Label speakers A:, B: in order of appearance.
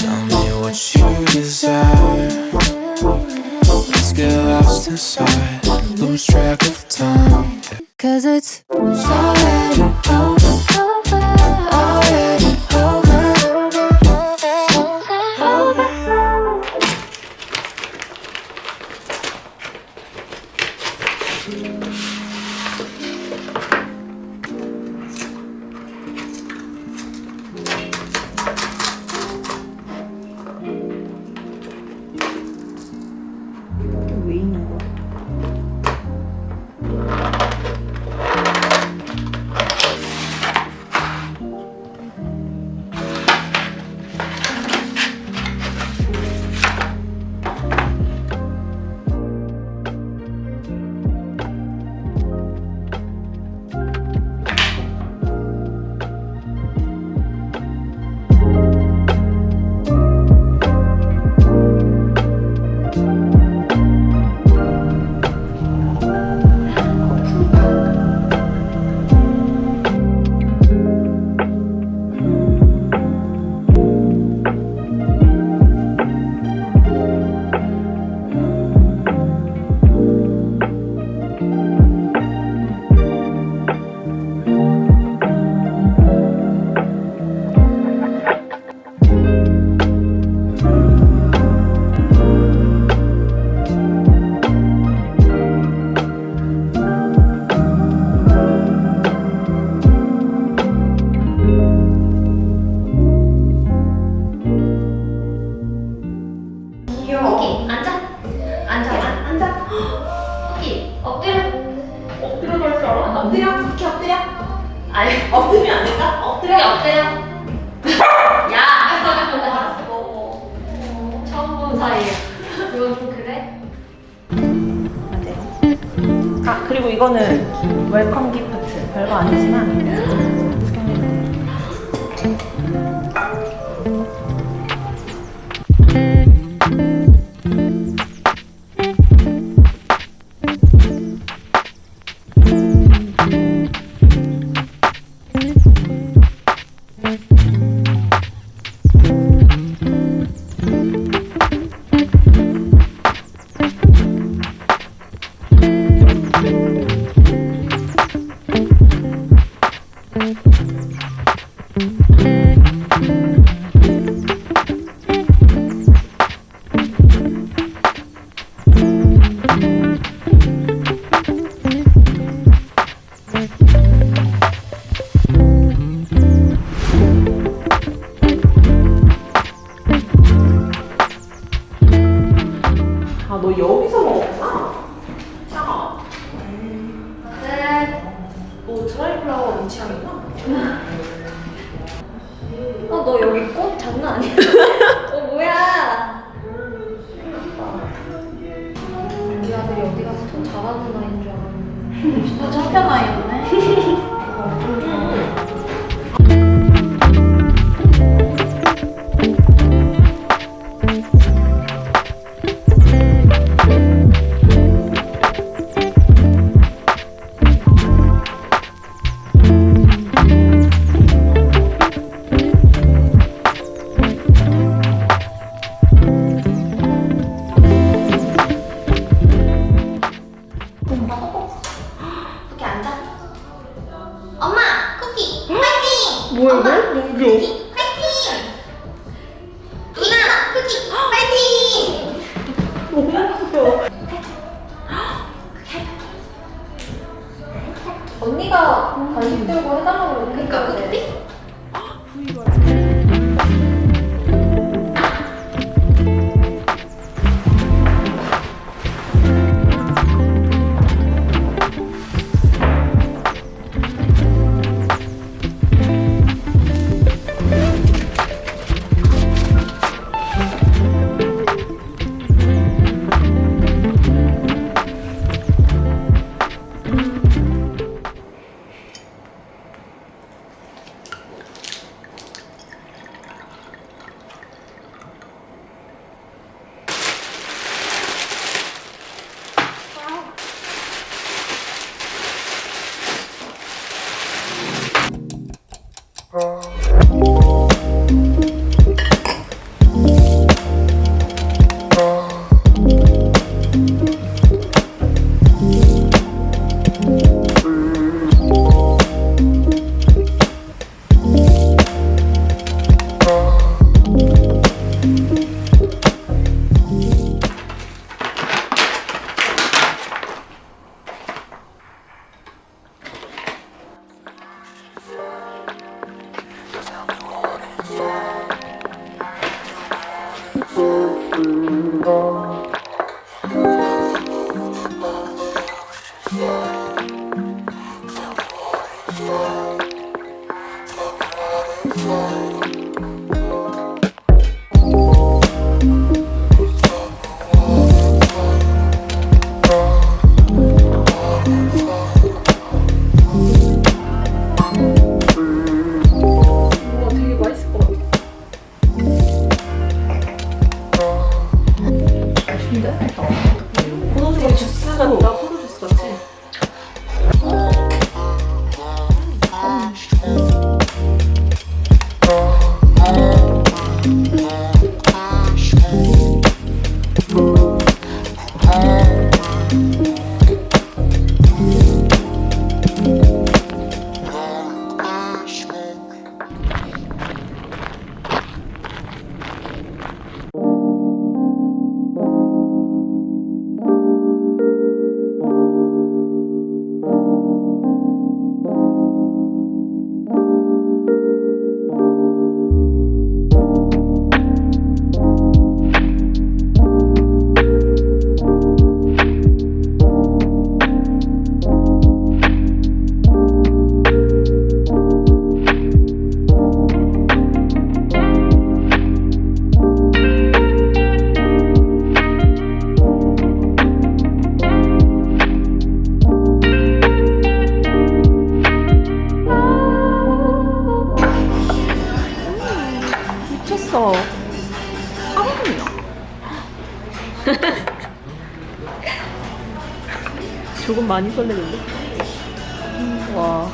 A: Tell me what you desire. Let's get lost inside, lose track of time.
B: Cause it's already over.
C: 여기 앉아. 앉아. 앉아. 앉아. 여기 엎드려.
D: 엎드려 갈 줄 알아? 엎드려? 이렇게 엎드려?
C: 아니
D: 엎드리면 안 될까? 엎드려?
C: 엎드려. 야. 알았어. 어, 처음 본 사이에. 이건 좀 그래?
D: 아 그리고 이거는 웰컴 기프트 별거 아니지만 Thank you. 알 뭐야 뭐? 이거?
C: 화이팅! 뭐, 뭐? 누나! 쿠키! 파이팅! 그 언니가 관심 들고 해달라고 그러니까 쿠키? 아, 어. 아,
D: 해서 하거든요. 조금 많이 설레는데? 와.